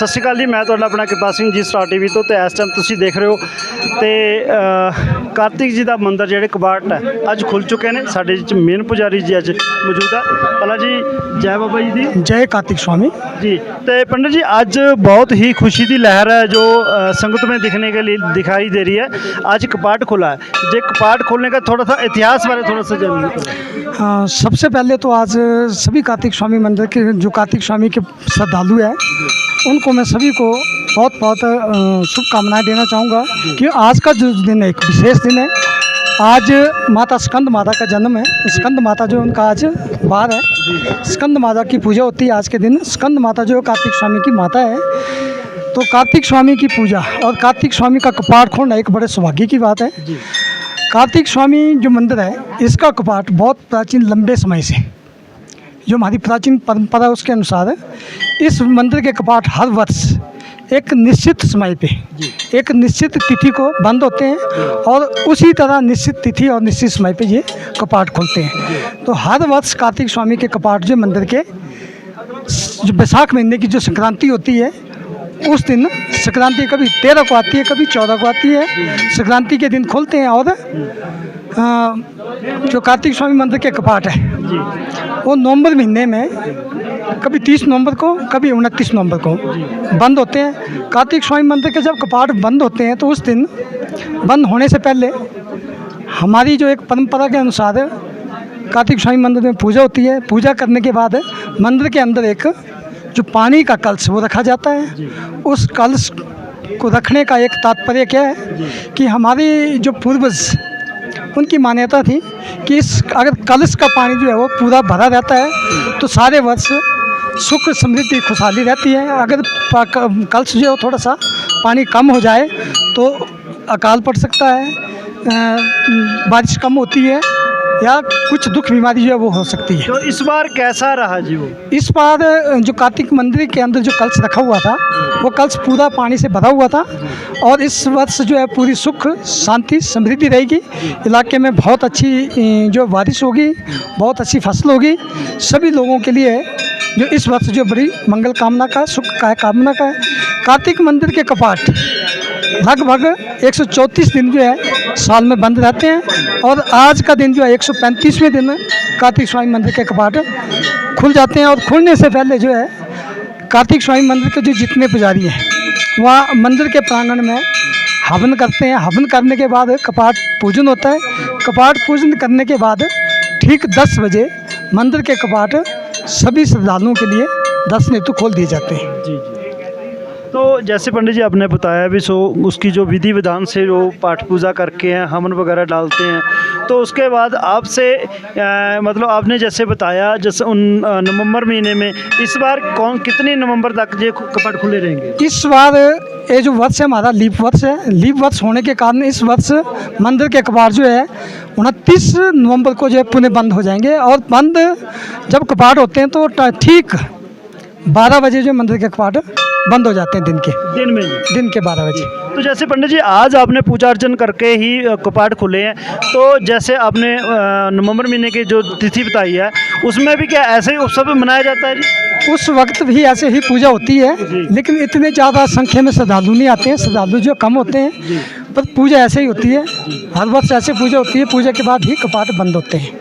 ਅ, ਸਤਿ ਸ਼੍ਰੀ ਅਕਾਲ ਜੀ ਮੈਂ ਤੁਹਾਡਾ ਆਪਣਾ ਕਿਰਪਾ ਸਿੰਘ ਜੀ ਸਟਾਰ ਟੀਵੀ ਤੋਂ ਤੇ ਇਸ ਟਾਈਮ ਤੁਸੀਂ ਦੇਖ ਰਹੇ ਹੋ ਤੇ ਅ, ਕਾਰਤਿਕ ਜੀ ਦਾ ਮੰਦਿਰ ਜਿਹੜੇ ਕਬਾਟ ਹੈ ਅੱਜ ਖੁੱਲ ਚੁੱਕੇ ਨੇ ਸਾਡੇ ਵਿੱਚ ਮੇਨ ਪੁਜਾਰੀ ਜੀ ਅੱਜ ਮੌਜੂਦ ਹੈ ਪਹਿਲਾਂ ਜੀ ਜੈ ਬਾਬਾ ਜੀ ਦੀ जय कार्तिक स्वामी जी तो पंडित जी आज बहुत ही खुशी की लहर है जो अ, संगत में दिखने के लिए दिखाई दे रही है आज कपाट खुला है जो कपाट खोलने का थोड़ा सा इतिहास बारे थोड़ा सा जानिए हाँ, सबसे पहले तो आज सभी कार्तिक स्वामी मंदिर के जो कार्तिक स्वामी के श्रद्धालु हैं उनको मैं सभी को बहुत बहुत शुभकामनाएँ देना चाहूँगा कि आज का जो दिन है एक विशेष दिन है। आज माता स्कंद माता का जन्म है। स्कंद माता जो उनका आज बार है। स्कंद माता की पूजा होती है आज के दिन। स्कंद माता जो कार्तिक स्वामी की माता है। तो कार्तिक स्वामी की पूजा और कार्तिक स्वामी का कपाट खोलना एक बड़े सौभाग्य की बात है। कार्तिक स्वामी जो मंदिर है इसका कपाट बहुत प्राचीन लंबे समय से जो हमारी प्राचीन परंपरा है उसके अनुसार इस मंदिर के कपाट हर वर्ष एक निश्चित समय पे एक निश्चित तिथि को बंद होते हैं और उसी तरह निश्चित तिथि और निश्चित समय पे ये कपाट खुलते हैं। तो हर वर्ष कार्तिक स्वामी के कपाट जो मंदिर के जो बैसाख महीने की जो संक्रांति होती है उस दिन संक्रांति कभी तेरह को आती है कभी चौदह को आती है। संक्रांति के दिन खोलते हैं और जो कार्तिक स्वामी मंदिर के कपाट है, वो नवंबर महीने में कभी तीस नवंबर को, कभी उनतीस नवंबर को बंद होते हैं। कार्तिक स्वामी मंदिर के जब कपाट बंद होते हैं तो उस दिन बंद होने से पहले हमारी जो एक परंपरा के अनुसार कार्तिक स्वामी मंदिर में पूजा होती है। पूजा करने के बाद मंदिर के अंदर एक जो पानी का कलश, वो रखा जाता है। उस कलश को रखने का एक तात्पर्य क्या है कि हमारी जो पूर्वज उनकी मान्यता थी कि इस, अगर कलश का पानी जो है वो पूरा भरा रहता है तो सारे वर्ष सुख समृद्धि, खुशहाली रहती है। अगर कलश जो है थोड़ा सा पानी कम हो जाए तो अकाल पड़ सकता है बारिश कम होती है। या कुछ दुख बीमारी जो है वो हो सकती है। तो इस बार कैसा रहा जी वो? इस बार जो कार्तिक मंदिर के अंदर जो कलश रखा हुआ था वो कलश पूरा पानी से भरा हुआ था और इस वर्ष जो है पूरी सुख शांति समृद्धि रहेगी। इलाके में बहुत अच्छी जो बारिश होगी बहुत अच्छी फ़सल होगी। सभी लोगों के लिए जो इस वर्ष जो बड़ी मंगल कामना का सुख का है कामना का है। कार्तिक मंदिर के कपाट लगभग 134 दिन जो है, साल में बंद रहते हैं। और आज का दिन जो है 135वें दिन कार्तिक स्वामी मंदिर के कपाट खुल जाते हैं। और खुलने से पहले जो है, कार्तिक स्वामी मंदिर के जो जितने पुजारी हैं, वह मंदिर के प्रांगण में हवन करते हैं। हवन करने के बाद कपाट पूजन होता है। कपाट पूजन करने के बाद ठीक 10 बजे मंदिर के कपाट सभी श्रद्धालुओं के लिए दर्शन नेतु खोल दिए जाते हैं। जी जी। तो जैसे पंडित जी आपने बताया भी, सो उसकी जो विधि विधान से जो पाठ पूजा करके हैं हवन वगैरह डालते हैं तो उसके बाद आपसे मतलब आपने जैसे बताया, जैसे उन नवंबर महीने में, इस बार कौन, कितने नवंबर तक ये कपाट खुले रहेंगे? इस बार ये जो वर्ष है, हमारा लीप वर्ष है, लीप वर्ष होने के कारण इस वर्ष मंदिर के कपाट जो है, उनतीस नवंबर को जो है पुनः बंद हो जाएँगे, और बंद जब कपाट होते हैं तो ठीक बारह बजे जो मंदिर के कपाट बंद हो जाते हैं दिन के। दिन में दिन के बारह बजे। तो जैसे पंडित जी आज आपने पूजा अर्चन करके ही कपाट खुले हैं। तो जैसे आपने नवंबर महीने की जो तिथि बताई है उसमें भी क्या ऐसे ही उत्सव मनाया जाता है जी? उस वक्त भी ऐसे ही पूजा होती है लेकिन इतने ज़्यादा संख्या में श्रद्धालु नहीं आते हैं। श्रद्धालु जो कम होते हैं पर पूजा ऐसे ही होती है। हर वर्ष ऐसे पूजा होती है पूजा के बाद ही कपाट बंद होते हैं।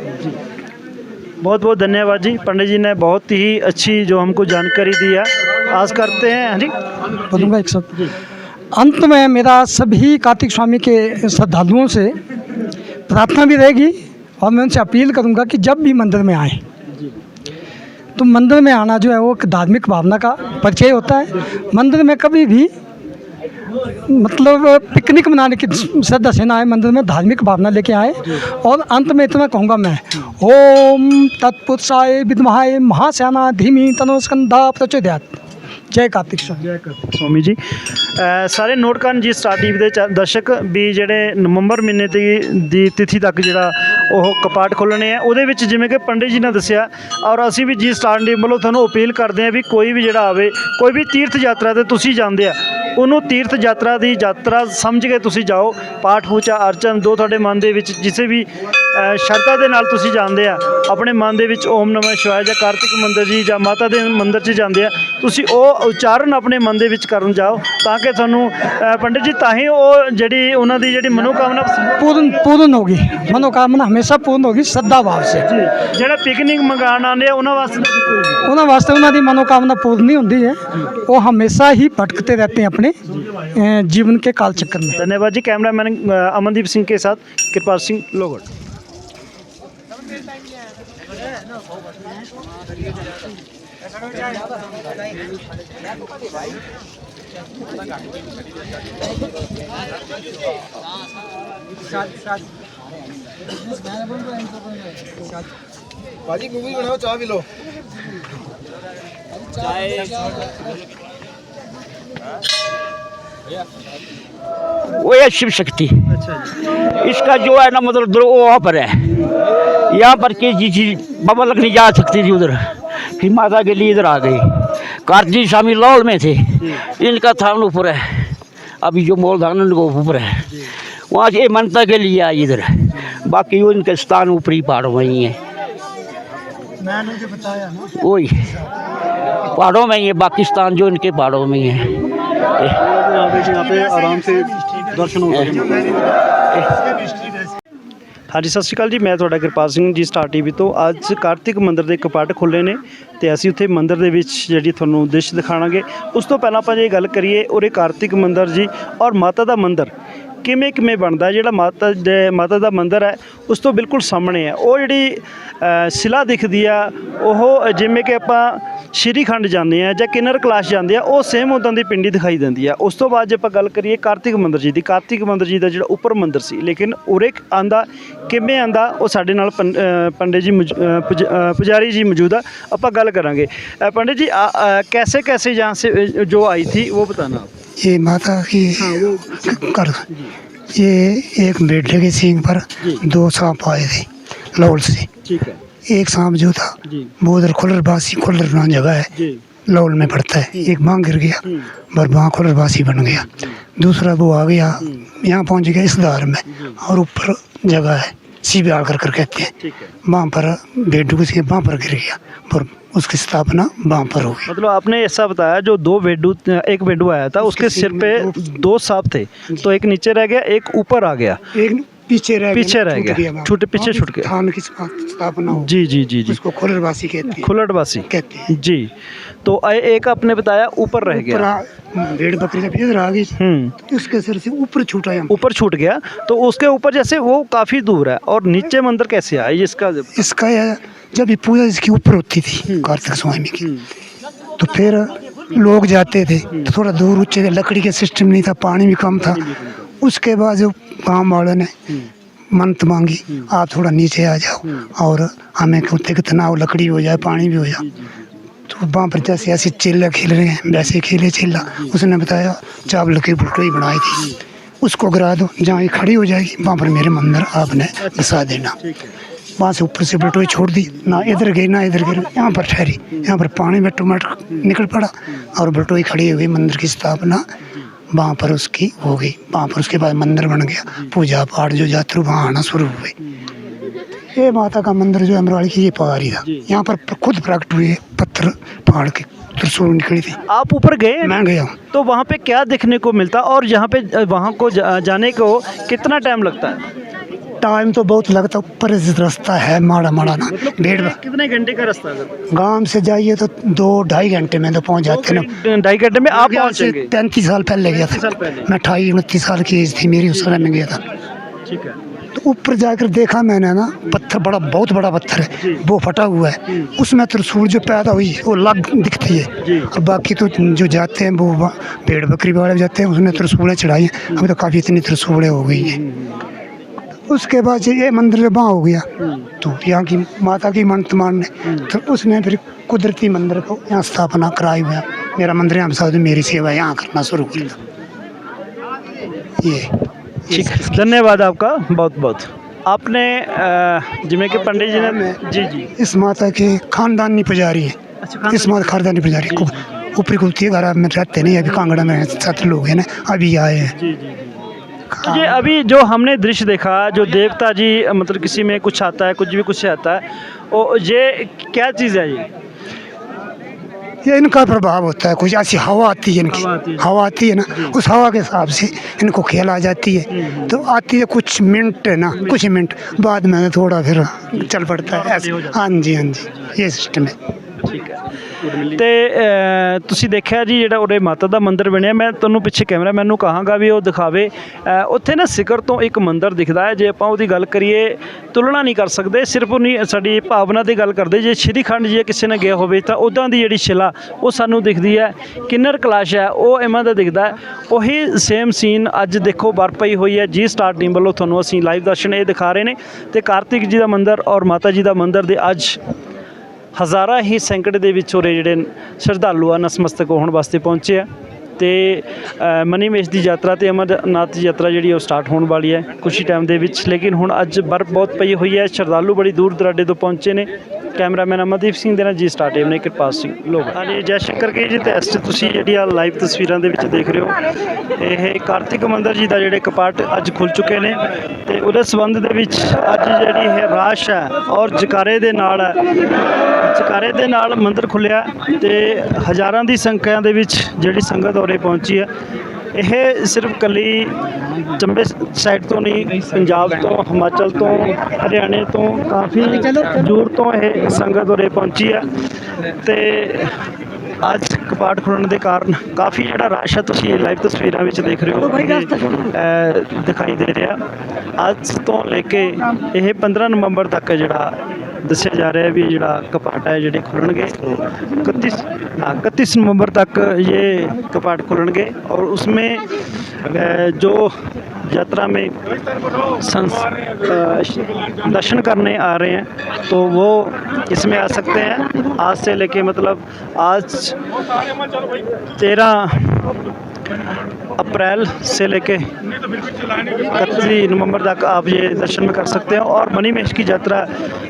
बहुत बहुत धन्यवाद जी। पंडित जी ने बहुत ही अच्छी जो हमको जानकारी दी है। आज करते हैं हाँ जी। बोलूँगा एक शब्द अंत में मेरा सभी कार्तिक स्वामी के श्रद्धालुओं से प्रार्थना भी रहेगी और मैं उनसे अपील करूँगा कि जब भी मंदिर में आए तो मंदिर में आना जो है वो एक धार्मिक भावना का परिचय होता है। मंदिर में कभी भी मतलब पिकनिक मनाने की श्रद्धा से ना आए, मंदिर में धार्मिक भावना लेके आए। और अंत में इतना कहूँगा मैं, ओम तत्पुरुषाय विद्महाय महासेना धीमी तनोस्कंदा प्रचोदयात। ਜੈ ਕਾਰਤਿਕ ਸਰ ਜੈ ਕਾਰਤਿਕ ਸਵਾਮੀ ਜੀ। ਸਾਰੇ ਨੋਟ ਕਰਨ ਜੀ ਸਟਾਰ ਦੇ ਚ- ਦਰਸ਼ਕ ਵੀ ਜਿਹੜੇ ਨਵੰਬਰ ਮਹੀਨੇ ਦੀ ਦੀ ਤਿਥੀ ਤੱਕ ਜਿਹੜਾ ਉਹ ਕਪਾਟ ਖੋਲਣੇ ਆ, ਉਹਦੇ ਵਿੱਚ ਜਿਵੇਂ ਕਿ ਪੰਡਿਤ ਜੀ ਨੇ ਦੱਸਿਆ, ਔਰ ਅਸੀਂ ਵੀ ਜੀ ਸਟਾਰ ਵੱਲੋਂ ਤੁਹਾਨੂੰ ਅਪੀਲ ਕਰਦੇ ਆ ਵੀ ਕੋਈ ਵੀ ਜਿਹੜਾ ਆਵੇ, ਕੋਈ ਵੀ ਤੀਰਥ ਯਾਤਰਾ ਤੇ ਤੁਸੀਂ ਜਾਂਦੇ ਆ ਉਹਨੂੰ ਤੀਰਥ ਯਾਤਰਾ ਦੀ ਯਾਤਰਾ ਸਮਝ ਕੇ ਤੁਸੀਂ ਜਾਓ। ਪਾਠ ਪੂਜਾ ਅਰਚਨ ਦੋ ਤੁਹਾਡੇ ਮਨ ਦੇ ਵਿੱਚ ਜਿਸੇ ਵੀ ਸ਼ਰਧਾ ਦੇ ਨਾਲ ਤੁਸੀਂ ਜਾਂਦੇ ਆ ਆਪਣੇ ਮਨ ਦੇ ਵਿੱਚ ਓਮ ਨਮः ਸ਼ਿਵਾਏ ਜਾਂ ਕਾਰਤਿਕ ਮੰਦਰ ਜੀ ਜਾਂ ਮਾਤਾ ਦੇ ਮੰਦਰ 'ਚ ਜਾਂਦੇ ਆ ਤੁਸੀਂ ਉਹ ਉਚਾਰਨ ਆਪਣੇ ਮਨ ਦੇ ਵਿੱਚ ਕਰਨ ਜਾਓ ਤਾਂ ਕਿ ਤੁਹਾਨੂੰ ਪੰਡਿਤ ਜੀ ਤਾਂ ਹੀ ਉਹ ਜਿਹੜੀ ਉਹਨਾਂ ਦੀ ਜਿਹੜੀ ਮਨੋਕਾਮਨਾ ਪੂਰਨ ਪੂਰਨ ਹੋ ਹੋਗੀ ਮਨੋਕਾਮਨਾ ਹਮੇਸ਼ਾ ਪੂਰਨ ਹੋ ਗਈ ਸੱਦਾ ਸੇ। ਜਿਹੜਾ ਪਿਕਨਿਕ ਮੰਗਾਣ ਆਉਂਦੇ ਆ ਉਹਨਾਂ ਵਾਸਤੇ ਉਹਨਾਂ ਵਾਸਤੇ ਉਹਨਾਂ ਦੀ ਮਨੋਕਾਮਨਾ ਪੂਰਨ ਨਹੀਂ ਹੁੰਦੀ ਹੈ। ਉਹ ਹਮੇਸ਼ਾ ਹੀ ਭਟਕਤੇ ਰਹਤੇ ਆਪਣੇ जीवन के काल चक्कर में। धन्यवाद जी कैमरा मैन अमनदीप सिंह के साथ कृपाल सिंह लोग बनाओ चाह भी लो। चाय। वो है शिव शक्ति। इसका जो है ना मतलब दो वहाँ पर है। यहाँ पर के जी जी बाबा लग नहीं जा सकती थी उधर। फिर माता के लिए इधर आ गई। कार्तिक स्वामी लाहौल में थे। इनका थान ऊपर है। अभी जो मोलधान उनको ऊपर है। वहाँ से मनता के लिए आई इधर। बाकी वो इनके स्थान ऊपरी पहाड़ों में ही। है वही। पहाड़ों में ही है बाकी स्थान जो इनके पहाड़ों में ही है। यहाँ पे यहाँ पे आराम से दर्शन हो ਹਾਂਜੀ ਸਤਿ ਸ਼੍ਰੀ ਅਕਾਲ ਜੀ ਮੈਂ ਤੁਹਾਡਾ ਕਿਰਪਾਲ ਸਿੰਘ ਜੀ ਸਟਾਰ ਟੀਵੀ ਤੋਂ ਅੱਜ ਕਾਰਤਿਕ ਮੰਦਿਰ ਦੇ ਕਪਾਟ ਖੁੱਲੇ ਨੇ ਤੇ ਅਸੀਂ ਉੱਥੇ ਮੰਦਿਰ ਦੇ ਵਿੱਚ ਜਿਹੜੀ ਤੁਹਾਨੂੰ ਦ੍ਰਿਸ਼ ਦਿਖਾਵਾਂਗੇ ਉਸ ਤੋਂ ਪਹਿਲਾਂ ਆਪਾਂ ਜੇ ਗੱਲ ਕਰੀਏ ਉਰੇ ਕਾਰਤਿਕ ਮੰਦਿਰ ਜੀ ਔਰ ਮਾਤਾ ਦਾ ਮੰਦਿਰ ਕਿਵੇਂ ਕਿਵੇਂ ਬਣਦਾ ਹੈ? ਜਿਹੜਾ ਮਾਤਾ ਦੇ ਮਾਤਾ ਦਾ ਮੰਦਿਰ ਹੈ ਉਸ ਤੋਂ ਬਿਲਕੁਲ ਸਾਹਮਣੇ ਹੈ ਉਹ ਜਿਹੜੀ ਅ, ਸ਼ਿਲਾ ਦਿਖਦੀ ਆ ਉਹ ਜਿਵੇਂ ਕਿ ਆਪਾਂ ਸ਼੍ਰੀਖੰਡ ਜਾਂਦੇ ਆ ਜਾਂ ਕਿਨਰ ਕਲਾਸ ਜਾਂਦੇ ਆ ਉਹ ਸੇਮ ਉਦਾਂ ਦੀ ਪਿੰਡੀ ਦਿਖਾਈ ਦਿੰਦੀ ਆ ਉਸ ਤੋਂ ਬਾਅਦ ਜੇ ਆਪਾਂ ਗੱਲ ਕਰੀਏ ਕਾਰਤਿਕ ਮੰਦਿਰ ਜੀ ਦੀ ਕਾਰਤਿਕ ਮੰਦਿਰ ਜੀ ਦਾ ਜਿਹੜਾ ਉੱਪਰ ਮੰਦਿਰ ਸੀ ਲੇਕਿਨ ਉਰੇ ਆਂਦਾ ਕਿਵੇਂ ਆਂਦਾ ਉਹ ਸਾਡੇ ਨਾਲ ਪੰ- ਅ, ਪੰਡਿਤ ਜੀ ਮੌਜੂ- ਅ, ਪੁਜ- ਅ, ਪੁਜਾਰੀ ਜੀ ਮੌਜੂਦ ਆ ਆਪਾਂ ਗੱਲ ਕਰਾਂਗੇ ਅ, पंडित जी आ- अ, कैसे कैसे यहाँ से अ, जो आई थी वो बताना आप ये माता की कर ये एक बेटे के सींग पर दो सांप आए थे लाहौल से। एक सांप जो था जी। वो उधर खुलरबासी खुलर नाम जगह है जी। लाहौल में पड़ता है। एक बाँ गिर गया और वहाँ खुलरबासी बन गया। दूसरा वो आ गया यहाँ पहुँच गया इस धार में और ऊपर जगह है सीबियाड़ कर कर कहते हैं। वहाँ पर बेटू के वहाँ पर गिर गया। और उसकी स्थापना वहाँ पर हो मतलब आपने ऐसा बताया जो दो बेडू एक बेडू आया था उसके सिर पे दो सांप थे। तो एक नीचे रह गया एक ऊपर आ गया। एक पीछे रह पीछे रह गया। छूटे- पीछे छूट गया। थान की स्थापना हो। जी जी जी जी। उसको खुलरवासी कहते हैं। खुलटवासी कहते हैं। जी। तो एक आपने बताया ऊपर रह गया। भेड़ बकरी जब इधर आ गई। हम्म। उसके सिर से ऊपर छूटा ऊपर छूट गया। तो उसके ऊपर जैसे वो काफ़ी दूर है। और नीचे मंदिर कैसे आया? इसका इसका जब ये पूजा इसके ऊपर होती थी कार्तिक स्वामी की तो फिर लोग जाते थे तो थोड़ा दूर ऊँचे थे लकड़ी का सिस्टम नहीं था पानी भी कम था। उसके बाद जो गाँव वालों ने मंत मांगी आप थोड़ा नीचे आ जाओ और हमें कुत्ते कितना तनाव लकड़ी हो जाए पानी भी हो जाए। तो वहाँ पर जैसे ऐसे चिल्ला खेल रहे हैं वैसे खेले चिल्ला उसने बताया चावल की भुट्टो बनाई थी। उसको गिरा दो जहाँ ये खड़ी हो जाएगी वहाँ पर मेरे मंदिर आपने बसा देना। वहाँ से ऊपर से बटोई छोड़ दी। ना इधर गई ना इधर गई। यहाँ पर ठहरी। यहाँ पर पानी में टमाटर निकल पड़ा और बटोई खड़ी हो गई मंदिर की स्थापना। वहाँ पर उसकी हो गई। वहाँ पर उसके बाद मंदिर बन गया। पूजा पाठ जो यात्रु वहाँ आना शुरू हो गई ये माता का मंदिर जो अमरवाड़ी की ये पहाड़ी था। यहाँ पर खुद प्रकट हुए पत्थर पहाड़ के त्रिशूल निकली थी। आप ऊपर गए? मैं गया तो वहाँ पे क्या देखने को मिलता? और यहाँ पे वहाँ को जाने को कितना टाइम लगता है? टाइम तो बहुत लगता ऊपर रास्ता है माड़ा माड़ा ना। भीड़ में कितने घंटे का रास्ता है गाँव से जाइए तो दो ढाई घंटे में तो पहुँच जाते ना। ढाई घंटे में आप पैंतीस साल पहले गया था। मैं अठाई उनतीस साल की एज थी मेरी उस समय में गया था। ठीक है। तो ऊपर जाकर देखा मैंने ना पत्थर बड़ा बहुत बड़ा पत्थर है वो फटा हुआ है। उसमें त्रिशूल जो पैदा हुई वो लग दिखती है। और बाकी तो जो जाते हैं वो भेड़ बकरी वाले जाते हैं उसने त्रिशूलें चढ़ाई हैं। अभी तो काफ़ी इतनी त्रिशूलें हो गई हैं। उसके बाद से ये मंदिर वहाँ हो गया। तो यहाँ की माता की मंत मारने तो उसने फिर कुदरती मंदिर को यहाँ स्थापना कराई हुआ मेरा मंदिर यहाँ दो मेरी सेवा यहाँ करना शुरू कर दो ये ठीक धन्यवाद आपका बहुत बहुत। आपने जिमें कि पंडित जी ने जी जी। इस माता के खानदानी पुजारी है। अच्छा इस माता खानदानी पुजारी। ऊपरी कुलती घर में रहते नहीं अभी कांगड़ा में सात लोग हैं ना अभी आए हैं। जी जी। तो ये अभी जो हमने दृश्य देखा जो देवता जी मतलब किसी में कुछ आता है कुछ भी कुछ आता है और ये क्या चीज़ है ये? ये इनका प्रभाव होता है कुछ ऐसी हवा आती है इनकी। हवा आती है, ना उस हवा के हिसाब से इनको खेल आ जाती है। हम्म, हम्म। तो आती है कुछ मिनट है ना कुछ मिनट बाद में थोड़ा फिर चल पड़ता है हाँ जी हाँ जी ये सिस्टम है। ठीक है। ਤੇ ਤੁਸੀਂ ਦੇਖਿਆ ਜੀ ਜਿਹੜਾ ਉਰੇ ਮਾਤਾ ਦਾ ਮੰਦਿਰ ਬਣਿਆ, ਮੈਂ ਤੁਹਾਨੂੰ ਪਿੱਛੇ ਕੈਮਰਾਮੈਨ ਨੂੰ ਕਹਾਂਗਾ ਵੀ ਉਹ ਦਿਖਾਵੇ। ਉੱਥੇ ਨਾ ਸਿਖਰ ਤੋਂ ਇੱਕ ਮੰਦਿਰ ਦਿਖਦਾ ਹੈ, ਜੇ ਆਪਾਂ ਉਹਦੀ ਗੱਲ ਕਰੀਏ, ਤੁਲਨਾ ਨਹੀਂ ਕਰ ਸਕਦੇ, ਸਿਰਫ ਉਹਨੀ ਸਾਡੀ ਭਾਵਨਾ ਦੀ ਗੱਲ ਕਰਦੇ, ਜੇ ਸ਼੍ਰੀਖੰਡ ਜੇ ਕਿਸੇ ਨੇ ਗਿਆ ਹੋਵੇ, ਤਾਂ ਉਦਾਂ ਦੀ ਜਿਹੜੀ ਸ਼ਿਲਾ, ਉਹ ਸਾਨੂੰ ਦਿਖਦੀ ਹੈ। ਕਿੰਨਰ ਕਲਾਸ਼ ਹੈ, ਉਹ ਇਮਾਂ ਦਾ ਦਿਖਦਾ ਉਹੀ ਸੇਮ ਸੀਨ ਅੱਜ ਦੇਖੋ ਬਰ ਪਈ ਹੋਈ ਹੈ, ਜੀ ਸਟਾਰ ਟੀਮ ਵੱਲੋਂ ਤੁਹਾਨੂੰ ਅਸੀਂ ਲਾਈਵ ਦਰਸ਼ਨ ਇਹ ਦਿਖਾ ਰਹੇ ਨੇ। ਤੇ ਕਾਰਤਿਕ ਜੀ ਦਾ ਮੰਦਿਰ ਔਰ ਮਾਤਾ ਜੀ ਦਾ ਮੰਦਿਰ ਦੇ ਅੱਜ ਹਜ਼ਾਰਾਂ ਹੀ ਸੈਂਕੜੇ ਦੇ ਵਿੱਚ ਉਰੇ ਜਿਹੜੇ ਸ਼ਰਧਾਲੂ ਆ ਨਸਮਸਤਕ ਹੋਣ ਵਾਸਤੇ ਪਹੁੰਚੇ ਆ। ਤੇ ਮਨੀ ਮਨੀਮੇਸ਼ ਦੀ ਯਾਤਰਾ ਤੇ ਅਮਰਨਾਥ ਦੀ ਯਾਤਰਾ ਜਿਹੜੀ ਉਹ ਸਟਾਰਟ ਹੋਣ ਵਾਲੀ ਹੈ ਕੁਛ ਹੀ ਟਾਈਮ ਦੇ ਵਿੱਚ। ਲੇਕਿਨ ਹੁਣ ਅੱਜ ਬਰਫ਼ ਬਹੁਤ ਪਈ ਹੋਈ ਹੈ, ਸ਼ਰਧਾਲੂ ਬੜੀ ਦੂਰ ਦਰਾਡੇ ਤੋਂ ਪਹੁੰਚੇ ਨੇ। ਕੈਮਰਾਮੈਨ ਅਮਰਦੀਪ ਸਿੰਘ ਦੇ ਨਾਲ ਜੀ ਸਟਾਰ ਟੀਮ ਨੇ, ਕਿਰਪਾਲ ਸਿੰਘ ਲੋਕ ਹਾਂਜੀ, ਜੈ ਸ਼ੰਕਰ ਕੀ ਜੀ, ਤੇ ਇਸ 'ਚ ਤੁਸੀਂ ਜਿਹੜੀ ਆ ਲਾਈਵ ਤਸਵੀਰਾਂ ਦੇ ਵਿੱਚ ਦੇਖ ਰਹੇ ਹੋ, ਇਹ ਕਾਰਤਿਕ ਮੰਦਰ ਜੀ ਦਾ ਜਿਹੜੇ ਕਪਾਟ ਅੱਜ ਖੁੱਲ ਚੁੱਕੇ ਨੇ। ਤੇ ਉਹਦੇ ਸੰਬੰਧ ਦੇ ਵਿੱਚ ਅੱਜ ਜਿਹੜੀ ਇਹ ਰਾਸ਼ ਹੈ, ਔਰ ਜਕਾਰੇ ਦੇ ਨਾਲ ਹੈ, ਜਕਾਰੇ ਦੇ ਨਾਲ ਮੰਦਰ ਖੁੱਲਿਆ ਤੇ ਹਜ਼ਾਰਾਂ ਦੀ ਸੰਖਿਆ ਦੇ ਵਿੱਚ ਜਿਹੜੀ ਸੰਗਤ ਔਰ ਉਰੇ ਪਹੁੰਚੀ ਹੈ। ਇਹ ਸਿਰਫ ਕੱਲੀ ਚੰਬੇ ਸਾਈਡ ਤੋਂ ਨਹੀਂ ਪੰਜਾਬ ਤੋਂ ਹਿਮਾਚਲ ਤੋਂ ਹਰਿਆਣੇ ਤੋਂ ਕਾਫੀ ਦੂਰ ਤੋਂ ਇਹ ਸੰਗਤ ਉਰੇ ਪਹੁੰਚੀ ਹੈ। ਤੇ ਅੱਜ ਕਪਾਟ ਖੁੱਲਣ ਦੇ ਕਾਰਨ ਕਾਫੀ ਜਿਹੜਾ ਰਸ਼ ਹੈ ਤੁਸੀਂ ਲਾਈਵ ਤਸਵੀਰਾਂ ਵਿੱਚ ਦੇਖ ਰਹੇ ਹੋ ਇਹ, ਦਿਖਾਈ ਦੇ ਰਿਹਾ। ਅੱਜ ਤੋਂ ਲੈ ਕੇ ਇਹ 15 ਨਵੰਬਰ ਤੱਕ ਜਿਹੜਾ ਦੱਸਿਆ ਜਾ ਰਿਹਾ ਹੈ ਵੀ ਇਹ ਜਿਹੜਾ ਕਪਾਟ ਹੈ ਜਿਹੜੇ ਖੁੱਲਣਗੇ 31 हाँ, इकतीस नवंबर तक ये कपाट खुलेंगे और उसमें अ, जो यात्रा में संस अ, दर्शन करने आ रहे हैं तो वो इसमें आ सकते हैं आज से लेके मतलब आज तेरह अप्रैल से लेके इकतीस नवंबर तक आप ये दर्शन में कर सकते हैं और मणिमेश की यात्रा,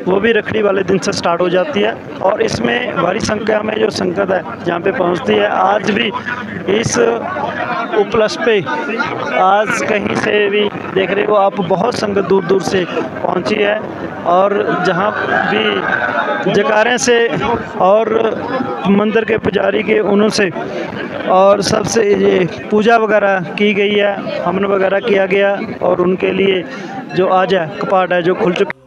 वो भी रखड़ी वाले दिन से स्टार्ट हो जाती है। और इसमें भारी संख्या में जो संगत है, जहाँ पे पहुँचती है, आज भी इस उपलक्ष्य पे आज कहीं से भी देख रहे हो आप, बहुत संगत दूर दूर से पहुँची है। और जहाँ भी जकारे से और मंदिर के पुजारी के उन्हों से और सबसे ये पूजा वगैरह की गई है, हमन वगैरह किया गया और उनके लिए जो आज है, कपाट है, जो खुल चुका